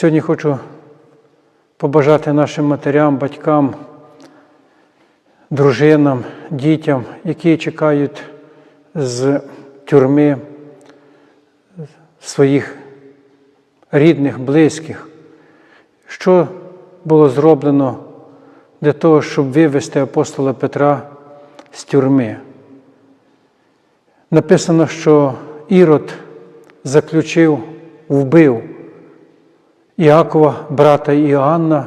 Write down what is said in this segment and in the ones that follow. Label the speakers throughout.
Speaker 1: Сьогодні хочу побажати нашим матерям, батькам, дружинам, дітям, які чекають з тюрми своїх рідних, близьких, що було зроблено для того, щоб вивести апостола Петра з тюрми. Написано, що Ірод заключив, вбив Іакова, брата Іоанна,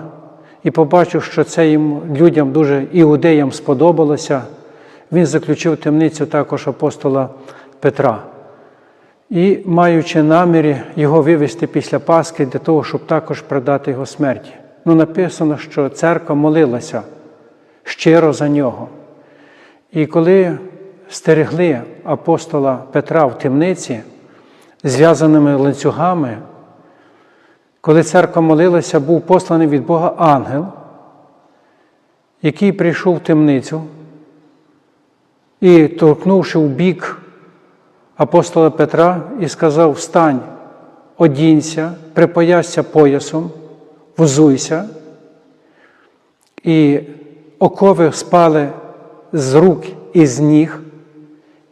Speaker 1: і побачив, що це їм людям дуже іудеям сподобалося. Він заключив темницю також апостола Петра. І, маючи намірі його вивести після Пасхи для того, щоб також продати його смерті. Ну, написано, що церква молилася щиро за нього. І коли стерегли апостола Петра в темниці, зв'язаними ланцюгами, коли церква молилася, був посланий від Бога ангел, який прийшов в темницю і, торкнувши в бік апостола Петра, і сказав: Встань, одінься, припоясся поясом, взуйся, і окови спали з рук і з ніг,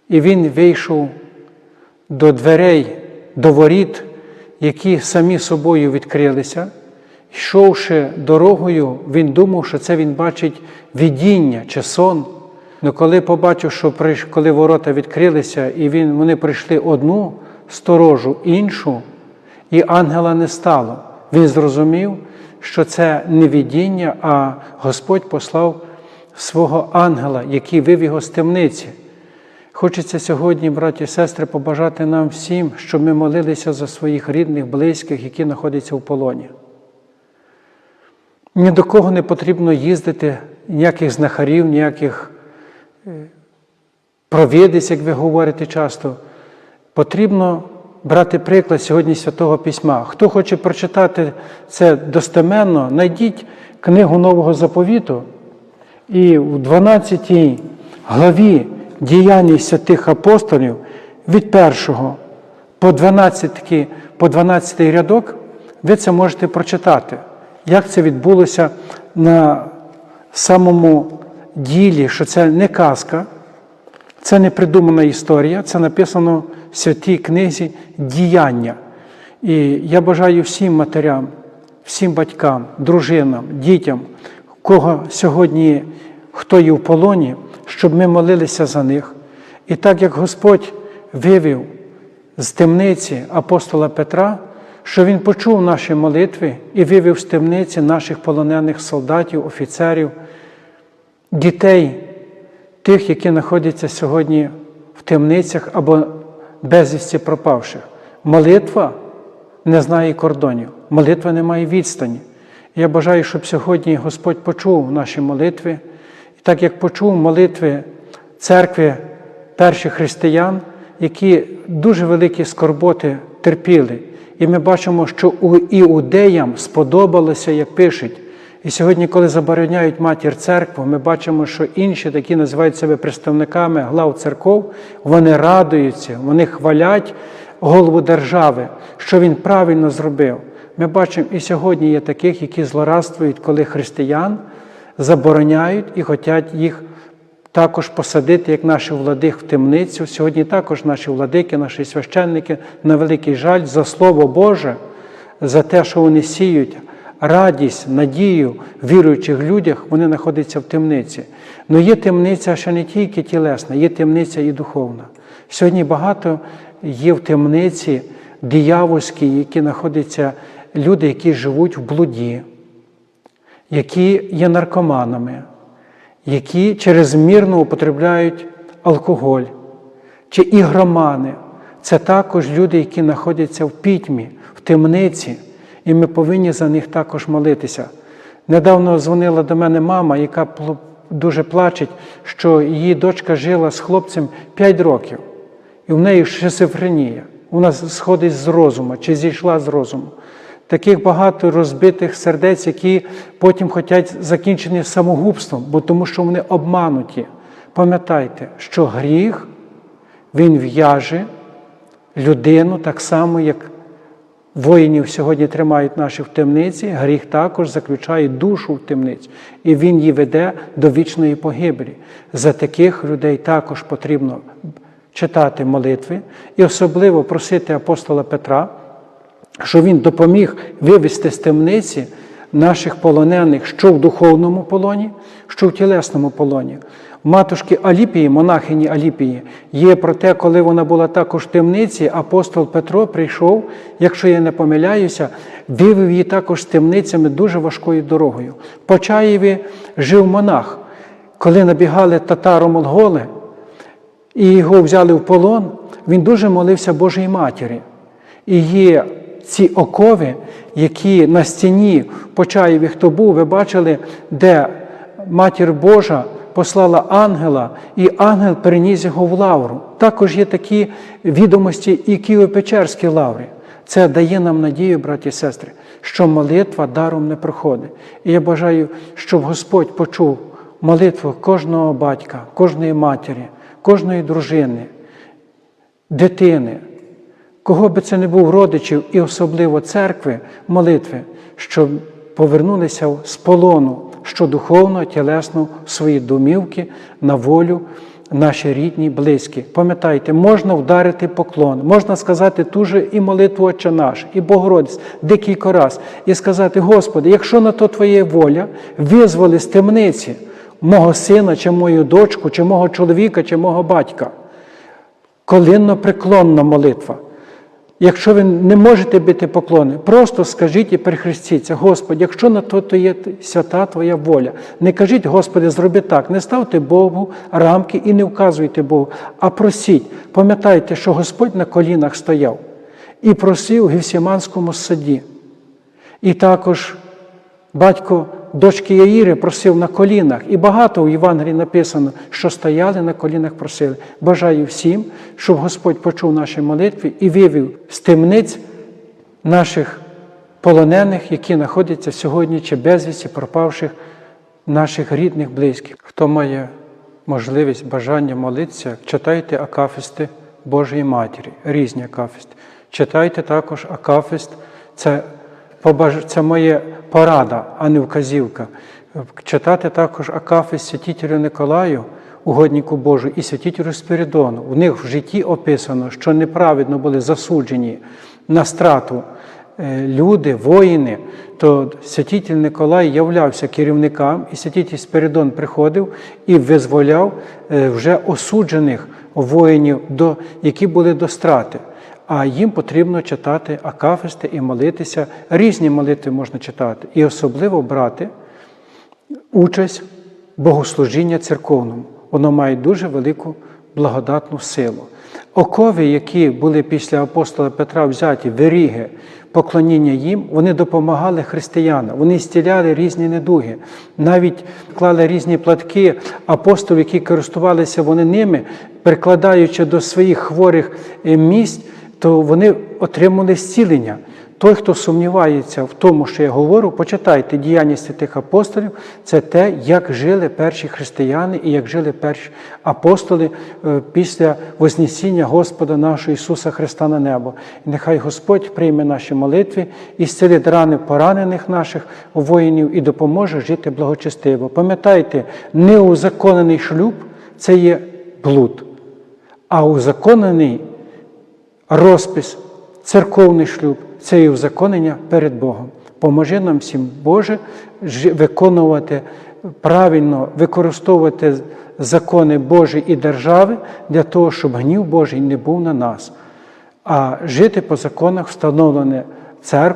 Speaker 1: і він вийшов до дверей, до воріт, які самі собою відкрилися. Йшовши дорогою, він думав, що це він бачить видіння чи сон. Але коли побачив, що коли ворота відкрилися, і він, вони прийшли одну сторожу, іншу, і ангела не стало, він зрозумів, що це не видіння, а Господь послав свого ангела, який вив його з темниці. Хочеться сьогодні, браті і сестри, побажати нам всім, щоб ми молилися за своїх рідних, близьких, які знаходяться в полоні. Ні до кого не потрібно їздити, ніяких знахарів, ніяких провідець, як ви говорите часто. Потрібно брати приклад сьогодні Святого Письма. Хто хоче прочитати це достеменно, знайдіть книгу Нового заповіту і в 12 главі діяння святих апостолів від 1 по 12, по 12 рядок, ви це можете прочитати, як це відбулося на самому ділі, що це не казка, це не придумана історія, це написано в святій книзі діяння. І я бажаю всім матерям, всім батькам, дружинам, дітям, кого сьогодні хто є в полоні, щоб ми молилися за них. І так як Господь вивів з темниці апостола Петра, що Він почув наші молитви і вивів з темниці наших полонених солдатів, офіцерів, дітей, тих, які знаходяться сьогодні в темницях або безвісті пропавших. Молитва не знає кордонів, молитва не має відстані. Я бажаю, щоб сьогодні Господь почув наші молитви, і так як почув молитви церкви перших християн, які дуже великі скорботи терпіли. І ми бачимо, що іудеям сподобалося, як пишуть. І сьогодні, коли забороняють матір церкву, ми бачимо, що інші, такі називають себе представниками глав церков, вони радуються, вони хвалять голову держави, що він правильно зробив. Ми бачимо, і сьогодні є таких, які злорадствують, коли християн забороняють і хочуть їх також посадити, як наші владих в темницю. Сьогодні також наші владики, наші священники, на великий жаль, за Слово Боже, за те, що вони сіють радість, надію віруючих людях, вони знаходяться в темниці. Але є темниця ще не тільки тілесна, є темниця і духовна. Сьогодні багато є в темниці диявольській, які знаходяться люди, які живуть в блуді, які є наркоманами, які чрезмірно употребляють алкоголь чи ігромани. Це також люди, які знаходяться в пітьмі, в темниці, і ми повинні за них також молитися. Недавно дзвонила до мене мама, яка дуже плачеть, що її дочка жила з хлопцем 5 років, і в неї шизофренія. Вона сходить з розуму чи зійшла з розуму. Таких багато розбитих сердець, які потім хочуть закінчити самогубством, бо тому що вони обмануті. Пам'ятайте, що гріх він в'яже людину так само, як Воїнів сьогодні тримають наші в темниці, гріх також заключає душу в темницю, і він її веде до вічної погибелі. За таких людей також потрібно читати молитви і особливо просити апостола Петра, що він допоміг вивести з темниці наших полонених, що в духовному полоні, що в тілесному полоні. Матушки Аліпії, монахині Аліпії, є про те, коли вона була також в темниці, апостол Петро прийшов, якщо я не помиляюся, вивів її також з темницями дуже важкою дорогою. В Почаєві жив монах, коли набігали татаро-монголи, і його взяли в полон, він дуже молився Божій Матері. І є ці окови, які на стіні Почаєві, хто був, ви бачили, де Матір Божа послала ангела, і ангел переніс його в лавру. Також є такі відомості і Києво-Печерські лаври. Це дає нам надію, браті і сестри, що молитва даром не проходить. І я бажаю, щоб Господь почув молитву кожного батька, кожної матері, кожної дружини, дитини, кого би це не був родичів, і особливо церкви, молитви, щоб повернулися з полону, що духовно, тілесно свої домівки, на волю наші рідні, близькі. Пам'ятайте, можна вдарити поклон, можна сказати ту же і молитву Отче наш, і Богородець декілька раз, і сказати, Господи, якщо на то Твоя воля, визволи з темниці мого сина, чи мою дочку, чи мого чоловіка, чи мого батька. Колинно преклонна молитва. Якщо ви не можете бити поклони, просто скажіть і перехрестіться, Господи, якщо на то, то є свята Твоя воля. Не кажіть, Господи, зроби так, не ставте Богу рамки і не вказуйте Богу, а просіть. Пам'ятайте, що Господь на колінах стояв і просив у Гефсіманському саді. І також батько дочки Яїри просив на колінах. І багато у Євангелії написано, що стояли на колінах, просили. Бажаю всім, щоб Господь почув наші молитви і вивів з темниць наших полонених, які знаходяться сьогодні чи безвісті пропавших наших рідних, близьких. Хто має можливість, бажання молитися, читайте акафісти Божої Матері, різні акафісти. Читайте також акафіст. Це Це моя порада, а не вказівка. Читати також Акафист святителю Николаю, угоднику Божу, і святителю Спиридону. У них в житті описано, що неправедно були засуджені на страту е, люди, воїни, то святитель Николай являвся керівникам, і святитель Спиридон приходив і визволяв е, вже осуджених воїнів, які були до страти а їм потрібно читати акафисти і молитися. Різні молитви можна читати, і особливо брати участь в богослужіння церковному. Воно має дуже велику благодатну силу. Окови, які були після апостола Петра взяті, виріги, поклоніння їм, вони допомагали християнам, вони стіляли різні недуги, навіть клали різні платки апостолів, які користувалися вони ними, прикладаючи до своїх хворих е, місць то вони отримали зцілення. Той, хто сумнівається в тому, що я говорю, почитайте діяння святих апостолів, це те, як жили перші християни і як жили перші апостоли е, після Вознесіння Господа нашого Ісуса Христа на небо. І нехай Господь прийме наші молитви і зцілить рани поранених наших воїнів і допоможе жити благочестиво. Пам'ятайте, неузаконений шлюб це є блуд, а узаконений розпис, церковний шлюб це і узаконення перед Богом. Поможи нам всім, Боже, виконувати правильно, використовувати закони Божі і держави для того, щоб гнів Божий не був на нас, а жити по законах, встановлених церквою.